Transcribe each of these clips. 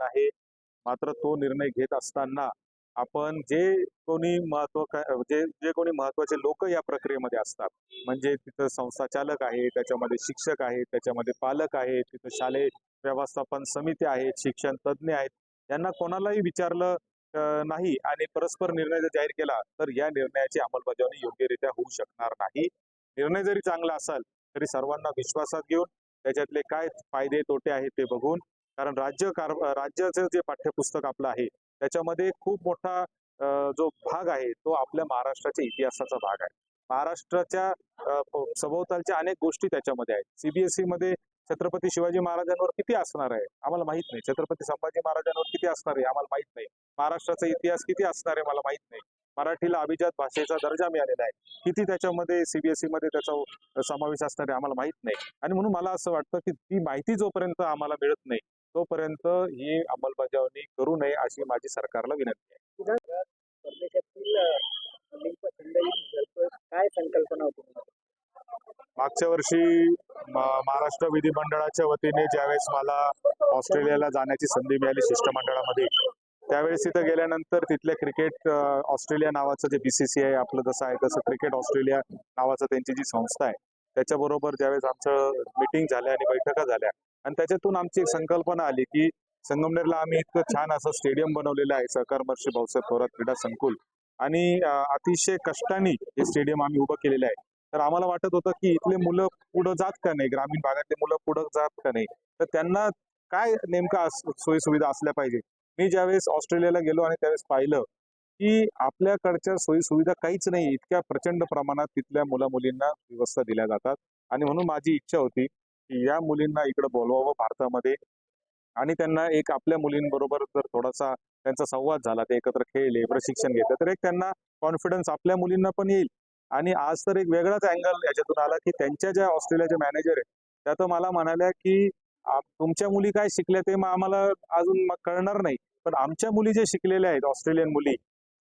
झालेलं आहे. मात्र तो निर्णय घेत असताना आपण जे कोणी महत्त्व जे जे कोणी महत्त्वाचे लोक या प्रक्रियेमध्ये असतात म्हणजे तिथं संस्था चालक आहे त्याच्यामध्ये शिक्षक आहेत त्याच्यामध्ये पालक आहेत तिथं शालेय व्यवस्थापन समिती आहेत शिक्षण तज्ज्ञ आहेत यांना कोणालाही विचारलं नाही आणि परस्पर निर्णय जर जाहीर केला तर या निर्णयाची अंमलबजावणी योग्यरित्या होऊ शकणार नाही. निर्णय जरी चांगला असेल तरी सर्वांना विश्वासात घेऊन त्याच्यातले काय फायदे तोटे आहेत ते बघून कारण राज्य कार राज्याचं जे पाठ्यपुस्तक आपलं आहे त्याच्यामध्ये खूप मोठा जो भाग आहे तो आपल्या महाराष्ट्राच्या इतिहासाचा भाग आहे. महाराष्ट्राच्या सभोवतालच्या अनेक गोष्टी त्याच्यामध्ये आहेत. सीबीएसई मध्ये छत्रपती शिवाजी महाराजांवर किती असणार आहे आम्हाला माहीत नाही. छत्रपती संभाजी महाराजांवर किती असणार आहे आम्हाला माहीत नाही. महाराष्ट्राचा इतिहास किती असणार आहे मला माहीत नाही. मराठीला अभिजात भाषेचा दर्जा मिळालेला आहे. किती त्याच्यामध्ये सीबीएसई मध्ये त्याचा समावेश असणार आहे आम्हाला माहीत नाही. आणि म्हणून मला असं वाटतं की ती माहिती जोपर्यंत आम्हाला मिळत नाही तोपर्यंत ही अंमलबजावणी करू नये अशी माझी सरकारला विनंती आहे. काय संकल्पना होती? मागच्या वर्षी महाराष्ट्र विधिमंडळाच्या वतीने ज्यावेळेस मला ऑस्ट्रेलियाला जाण्याची संधी मिळाली शिष्टमंडळामध्ये त्यावेळेस तिथं गेल्यानंतर तिथल्या क्रिकेट ऑस्ट्रेलिया नावाचं जे बीसीसीआय आपलं जसं आहे तसं क्रिकेट ऑस्ट्रेलिया नावाचं त्यांची जी संस्था आहे त्याच्याबरोबर ज्यावेळेस आमचं मिटिंग झाल्या आणि बैठका झाल्या आणि त्याच्यातून आमची एक संकल्पना आली की संगमनेरला आम्ही इतकं छान असं स्टेडियम बनवलेलं आहे. सहकार महर्षी भाऊसाहेब थोरात क्रीडा संकुल. आणि अतिशय कष्टाने हे स्टेडियम आम्ही उभं केलेलं आहे. तर आम्हाला वाटत होतं की इथले मुलं पुढं जात का नाही? ग्रामीण भागातले मुलं पुढं जात का नाही? तर त्यांना काय नेमका सोयी सुविधा असल्या पाहिजे? मी ज्यावेळेस ऑस्ट्रेलियाला गेलो आणि त्यावेळेस पाहिलं की आपल्याकडच्या सोयी सुविधा काहीच नाही. इतक्या प्रचंड प्रमाणात तिथल्या मुला मुलींना व्यवस्था दिल्या जातात. आणि म्हणून माझी इच्छा होती की या मुलींना इकडे बोलवावं भारतामध्ये. आणि त्यांना एक आपल्या मुलींबरोबर जर थोडासा त्यांचा संवाद झाला ते एकत्र खेळले प्रशिक्षण घेतलं तर एक त्यांना कॉन्फिडन्स आपल्या मुलींना पण येईल. आणि आज तर एक वेगळाच अँगल याच्यातून आला की त्यांच्या ज्या ऑस्ट्रेलियाचे मॅनेजर आहेत त्या तर मला म्हणाल्या की तुमच्या मुली काय शिकल्या ते मग आम्हाला अजून मग कळणार नाही. पण आमच्या मुली जे शिकलेल्या आहेत ऑस्ट्रेलियन मुली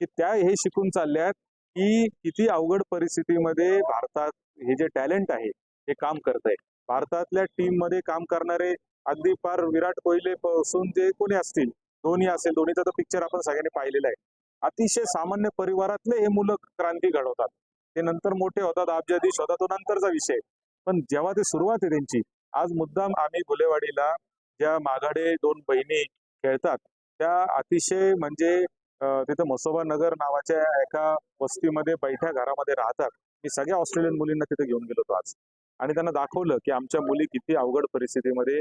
की त्या हे शिकून चालल्या आहेत की किती अवघड परिस्थितीमध्ये भारतात हे जे टॅलेंट आहे हे काम करत आहे. भारतातल्या टीममध्ये काम करणारे अगदी फार विराट कोहली पासून जे कोणी असतील धोनी असेल धोनीचा तर पिक्चर आपण सगळ्यांनी पाहिलेला आहे. अतिशय सामान्य परिवारातले हे मुलं क्रांती घडवतात. ते नंतर मोठे होतात अब्जाधीश होतात तो नंतरचा विषय. पण जेव्हा ते सुरुवात आहे त्यांची आज मुद्दाम आम्ही भुलेवाडीला ज्या माघाडे दोन बहिणी खेळतात त्या अतिशय म्हणजे तिथं मसोबा नगर नावाच्या एका वस्तीमध्ये बैठ्या घरामध्ये राहतात. मी सगळ्या ऑस्ट्रेलियन मुलींना तिथे घेऊन गेलो होतो आज. आणि त्यांना दाखवलं की आमच्या मुली किती अवघड परिस्थितीमध्ये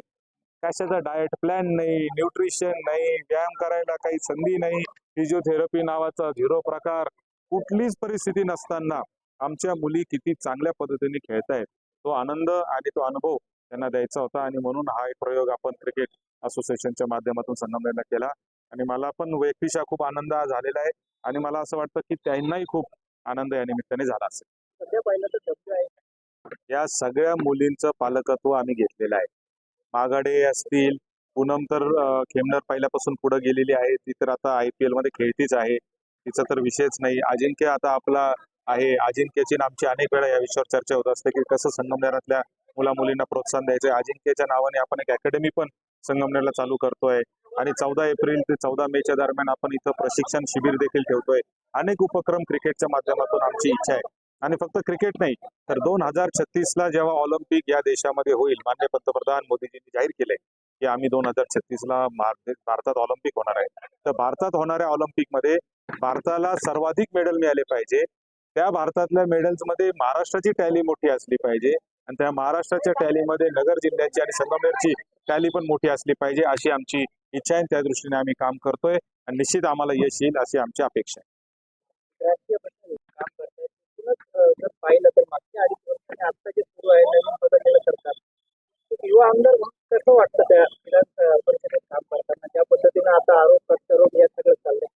कशाचा डाएट प्लॅन नाही न्यूट्रिशन नाही व्यायाम करायला काही संधी नाही फिजिओथेरपी नावाचा झिरो प्रकार कुठलीच परिस्थिती नसताना आमच्या मुली किती चांगल्या पद्धतीने खेळतायत. तो आनंद आणि तो अनुभव त्यांना द्यायचा होता आणि म्हणून हा एक प्रयोग आपण क्रिकेट असोसिएशनच्या माध्यमातून संगमनेरला केला. आणि मला पण व्यक्तिशा खूप आनंद झालेला आहे आणि मला असं वाटतं की त्यांनाही खूप आनंद या निमित्ताने झाला असेल. या सगळ्या मुलींचं पालकत्व आम्ही घेतलेलं आहे. मागाडे असतील पूनम तर खेमनर पहिल्यापासून पुढे गेलेली आहे. ती तर आता आय पी एलमध्ये खेळतीच आहे. तिचा तर विषयच नाही. अजिंक्य आता आपला आहे. अजिंक्यची आमची अनेक वेळा या विषयावर चर्चा होत असते की कसं संगमनेरातल्या मुला मुलींना प्रोत्साहन द्यायचं अजिंक्यच्या नावाने आपण एक अकॅडमी पण संगमनेरला चालू करतोय. आणि चौदा एप्रिल ते चौदा मेच्या दरम्यान आपण इथं प्रशिक्षण शिबिर देखील ठेवतोय. अनेक उपक्रम क्रिकेटच्या माध्यमातून आमची इच्छा आहे. आणि फक्त क्रिकेट नाही तर दोन हजार छत्तीस ला जेव्हा ऑलिम्पिक या देशामध्ये होईल मान्य पंतप्रधान मोदीजींनी जाहीर केले की आम्ही दोन हजार छत्तीस ला भारतात ऑलिम्पिक होणार आहे. तर भारतात होणाऱ्या ऑलिम्पिकमध्ये भारताला सर्वाधिक मेडल मिळाले पाहिजे. त्या भारतातल्या मेडल्समध्ये महाराष्ट्राची टॅली मोठी असली पाहिजे आणि त्या महाराष्ट्राच्या टॅलीमध्ये नगर जिल्ह्याची आणि संगमनेरची टॅली पण मोठी असली पाहिजे अशी आमची इच्छा आहे त्या दृष्टीने आम्ही काम करतोय आणि निश्चित आम्हाला यश येईल अशी आमची अपेक्षा आहे. करतायत जर पाहिलं तर मागच्या अडीच वर्षाने आता जे सुरू आहे नवीन बदललेलं सरकार. युवा आमदार म्हणून कसं वाटतं त्या विधान परिषदेत काम करताना? ज्या पद्धतीनं आता आरोप प्रत्यारोप या सगळं चाललंय.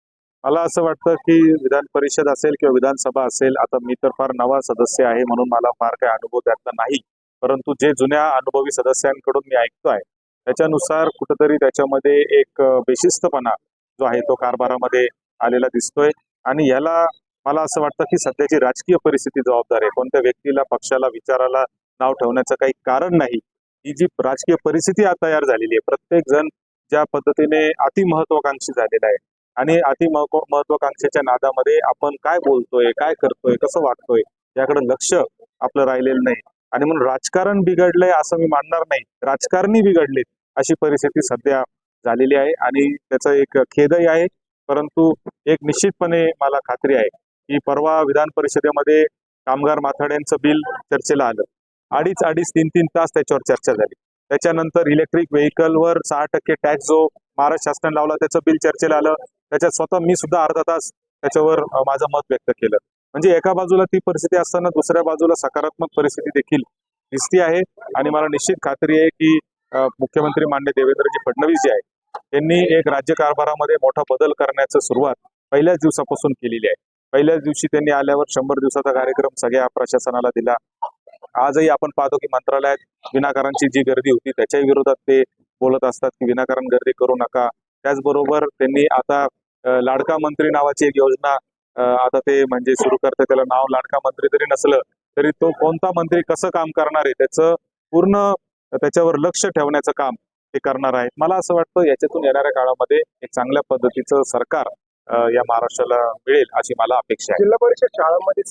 मला असं वाटतं की विधान परिषद असेल किंवा विधानसभा असेल आता मी तर फार नवा सदस्य आहे म्हणून मला फार काही अनुभव त्यातला नाही. परंतु जे जुन्या अनुभवी सदस्यांकडून मी ऐकतो आहे त्याच्यानुसार कुठंतरी त्याच्यामध्ये एक बेशिस्तपणा जो आहे तो कारभारामध्ये आलेला दिसतोय. आणि याला मला असं वाटतं की सध्याची राजकीय परिस्थिती जबाबदार आहे. कोणत्या व्यक्तीला पक्षाला विचाराला नाव ठेवण्याचं काही कारण नाही. ही जी राजकीय परिस्थिती आज तयार झालेली आहे. प्रत्येक जण ज्या पद्धतीने अति महत्वाकांक्षी झालेला आहे. आणि अति महत्व- महत्वाकांक्षेच्या नादामध्ये आपण काय बोलतोय काय करतोय कसं वागतोय याकडे लक्ष आपलं राहिलेलं नाही. आणि म्हणून राजकारण बिघडलंय असं मी मानणार नाही. राजकारणी बिघडलेत अशी परिस्थिती सध्या झालेली आहे. आणि त्याचा एक खेदही आहे. परंतु एक निश्चितपणे मला खात्री आहे की परवा विधान परिषदेमध्ये कामगार माथाड्यांचं बिल चर्चेला आलं. अडीच अडीच तीन तीन तास त्याच्यावर चर्चा झाली. त्याच्यानंतर इलेक्ट्रिक व्हेकलवर सहा टक्के टॅक्स जो महाराष्ट्र शासन लावला त्याचं बिल चर्चेला आलं. त्याच्यात स्वतः मी सुद्धा अर्धा तास त्याच्यावर माझं मत व्यक्त केलं. म्हणजे एका बाजूला ती परिस्थिती असताना दुसऱ्या बाजूला सकारात्मक परिस्थिती देखील दिसती आहे. आणि मला निश्चित खात्री आहे की मुख्यमंत्री मान्य देवेंद्रजी फडणवीस जे आहे त्यांनी एक राज्य कारभारामध्ये मोठा बदल करण्याचं सुरुवात पहिल्याच दिवसापासून केलेली आहे. पहिल्याच दिवशी त्यांनी आल्यावर शंभर दिवसाचा कार्यक्रम सगळ्या प्रशासनाला दिला. आजही आपण पाहतो की मंत्रालयात विनाकारांची जी गर्दी होती त्याच्याही विरोधात ते बोलत असतात की विनाकारण गर्दी करू नका. त्याचबरोबर त्यांनी आता लाडका मंत्री नावाची एक योजना आता ते म्हणजे सुरू करते त्याला नाव लाडका मंत्री जरी नसलं तरी तो कोणता मंत्री कसं काम करणार आहे त्याचं पूर्ण त्याच्यावर लक्ष ठेवण्याचं काम ते करणार आहेत. मला असं वाटतं याच्यातून येणाऱ्या काळामध्ये एक चांगल्या पद्धतीचं सरकार या महाराष्ट्राला मिळेल अशी मला अपेक्षा आहे. जिल्हा परिषद शाळांमध्ये